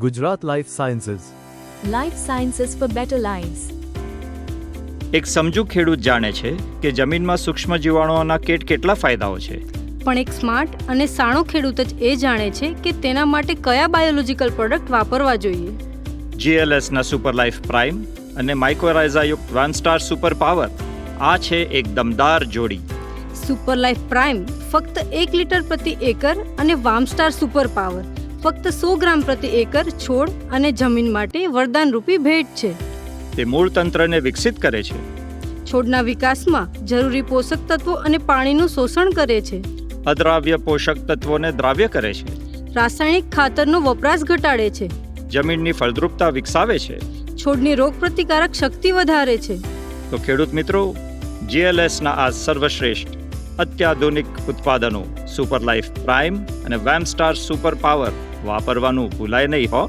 Gujarat life sciences life sciences for better lives એક સમજુ ખેડૂત જાણે છે કે જમીનમાં સૂક્ષ્મ જીવાણુઓના કેટ કેટલા ફાયદાઓ છે. પણ એક સ્માર્ટ અને સાણો ખેડૂત જ એ જાણે છે કે તેના માટે કયા બાયોલોજિકલ પ્રોડક્ટ વાપરવા જોઈએ. જીએલએસના સુપર લાઈફ પ્રાઇમ અને માઇક્રોરાઇઝાયુક્ત વન સ્ટાર સુપર પાવર આ છે એક દમદાર જોડી. સુપર લાઈફ પ્રાઇમ ફક્ત એક લીટર પ્રતિ એકર અને વામસ્ટાર સુપર પાવર ફક્ત સો ગ્રામ પ્રતિ એકર છોડ અને જમીન માટે વરદાન રૂપી ભેટ છે. તે મૂળ તંત્રને વિકસિત કરે છે. છોડના વિકાસમાં જરૂરી પોષક તત્વો અને પાણીનું શોષણ કરે છે. અદ્રાવ્ય પોષક તત્વોને દ્રાવ્ય કરે છે. રાસાયણિક ખાતરનો વપરાશ ઘટાડે છે. જમીનની ફળદ્રુપતા વિકસાવે છે. છોડની રોગપ્રતિકારક શક્તિ વધારે છે. તો ખેડૂત મિત્રો જીએલએસના આ સર્વશ્રેષ્ઠ અત્યાધુનિક ઉત્પાદનો સુપર લાઈફ પ્રાઇમ અને વેમ સ્ટાર સુપર પાવર વાપરવાનું ભૂલાય નહીં હો.